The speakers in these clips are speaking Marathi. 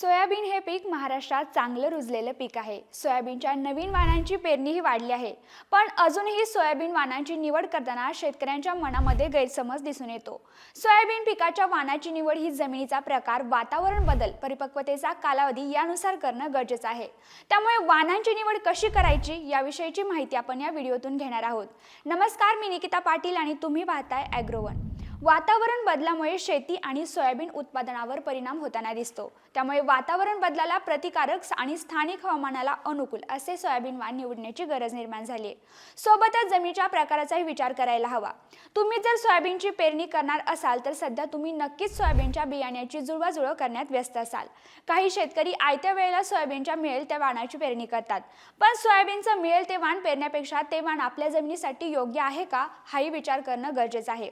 सोयाबीन हे पीक महाराष्ट्रात चांगलं रुजलेलं पीक आहे. सोयाबीनच्या नवीन वाणांची पेरणीही वाढली आहे. पण अजूनही सोयाबीन वाणांची निवड करताना शेतकऱ्यांच्या मनामध्ये गैरसमज दिसून येतो. सोयाबीन पिकाच्या वाणाची निवड ही जमिनीचा प्रकार वातावरण बदल परिपक्वतेचा कालावधी यानुसार करणं गरजेचं आहे. त्यामुळे वाणांची निवड कशी करायची याविषयीची माहिती आपण या व्हिडिओतून घेणार आहोत. नमस्कार मी निकिता पाटील आणि तुम्ही पाहताय ॲग्रोवन वातावरण बदलामुळे शेती आणि सोयाबीन उत्पादनावर परिणाम होताना दिसतो. त्यामुळे वातावरण बदलाला प्रतिकारक आणि स्थानिक हवामानाला अनुकूल असे सोयाबीन वाण निवडण्याची गरज निर्माण झाली आहे सोबतच जमिनीच्या प्रकाराचाही विचार करायला हवा. तुम्ही जर सोयाबीनची पेरणी करणार असाल तर सध्या तुम्ही नक्कीच सोयाबीनच्या बियाण्याची जुळवाजुळव करण्यात व्यस्त असाल. काही शेतकरी आयत्या वेळेला सोयाबीनच्या मिळेल त्या वाणाची पेरणी करतात. पण सोयाबीनचं मिळेल ते वाण पेरण्यापेक्षा ते वाण आपल्या जमिनीसाठी योग्य आहे का हाही विचार करणं गरजेचं आहे.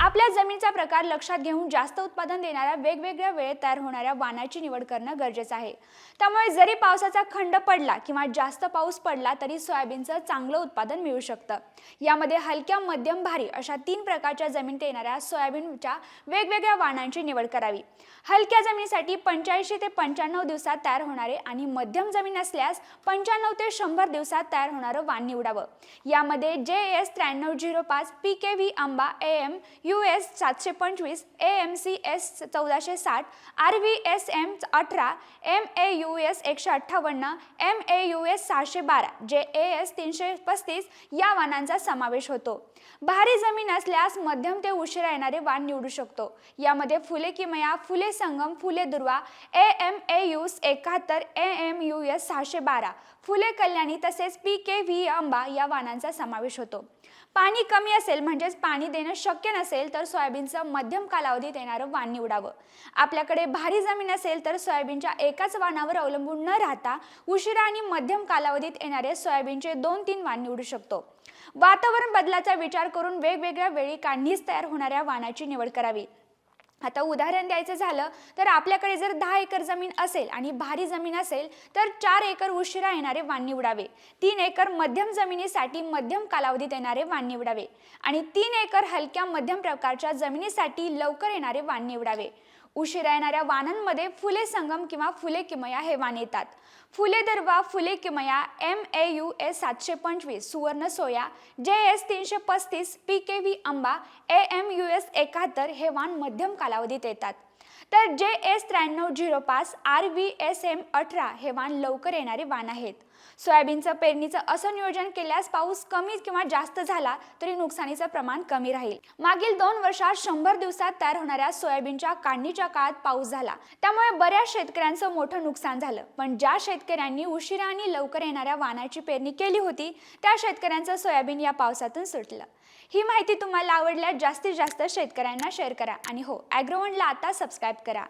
आपल्या जमिनीचा प्रकार लक्षात घेऊन जास्त उत्पादन देणाऱ्या वेगवेगळ्या वेळेत तयार होणाऱ्या वाणाची निवड करणं गरजेचं आहे. त्यामुळे जरी पावसाचा खंड पडला किंवा जास्त पाऊस पडला तरी सोयाबीनचं चांगलं उत्पादन मिळू शकतं. यामध्ये हलक्या मध्यम भारी अशा तीन प्रकारच्या जमिनीत येणाऱ्या सोयाबीनच्या वेगवेगळ्या वाणांची निवड करावी. हलक्या जमिनीसाठी पंच्याऐंशी ते पंच्याण्णव दिवसात तयार होणारे आणि मध्यम जमीन असल्यास पंच्याण्णव ते शंभर दिवसात तयार होणारं वाण निवडावं. यामध्ये जे एस त्र्याण्णव झिरो पाच पी के व्ही आंबा ए एम यू एस सातशे पंचवीस ए एम सी एस चौदाशे साठ आर व्ही एस एम अठरा एम ए यू एस एकशे अठ्ठावन्न एम ए यू एस सहाशे बारा जे ए एस तीनशे पस्तीस या वाहनांचा समावेश होतो. भारी जमीन असल्यास मध्यम ते उशिरा येणारे वाण निवडू शकतो. यामध्ये फुले किमया फुले संगम फुले दुर्वा ए एम ए यू एकाहत्तर ए एम यू एस सहाशे बारा फुले कल्याणी तसेच पी के व्ही अंबा या वाहनांचा समावेश होतो. पाणी कमी असेल म्हणजेच पाणी देणं शक्य नसेल तर सोयाबीनचं मध्यम कालावधीत येणारं वाण निवडावं आपल्याकडे भारी जमीन असेल तर सोयाबीनच्या एकाच वाणावर अवलंबून न राहता उशिरा आणि मध्यम कालावधीत येणारे सोयाबीनचे दोन तीन वाण निवडू शकतो. वातावरण बदलाचा विचार करून वेगवेगळ्या वेळी काढणीस तयार होणाऱ्या वाणाची निवड करावी. आता उदाहरण द्यायचं झालं तर आपल्याकडे जर दहा एकर जमीन असेल आणि भारी जमीन असेल तर चार एकर उशिरा येणारे वाण निवडावे तीन एकर मध्यम जमिनीसाठी मध्यम कालावधीत येणारे वाण निवडावे आणि तीन एकर हलक्या मध्यम प्रकारच्या जमिनीसाठी लवकर येणारे वाण निवडावे उशिरा येणाऱ्या वाणांमध्ये फुले संगम किंवा फुले किमया हे वाण येतात. फुले दरवा फुले किमया एम ए यू एस सातशे पंचवीस सुवर्ण सोया जे एस तीनशे पस्तीस पी के व्ही आंबा ए एम यू एस एकाहत्तर हे वाण मध्यम कालावधीत येतात. तर जे एस त्र्याण्णव झिरो पाच आर व्ही एस एम अठरा हे वाण लवकर येणारे वाण आहेत. सोयाबीनचं पेरणीचं असं नियोजन केल्यास पाऊस कमी किंवा जास्त झाला तरी नुकसानीचं प्रमाण कमी राहील. मागील दोन वर्षात शंभर दिवसात तयार होणाऱ्या सोयाबीनच्या काढणीच्या काळात पाऊस झाला. त्यामुळे बऱ्याच शेतकऱ्यांचं मोठं नुकसान झालं. पण ज्या शेतकऱ्यांनी उशिरा आणि लवकर येणाऱ्या वाणाची पेरणी केली होती त्या शेतकऱ्यांचं सोयाबीन या पावसातून सुटलं. ही माहिती तुम्हाला आवडल्यास जास्तीत जास्त शेतकऱ्यांना शेअर करा. आणि हो ॲग्रोवनला आता सबस्क्राईब करा.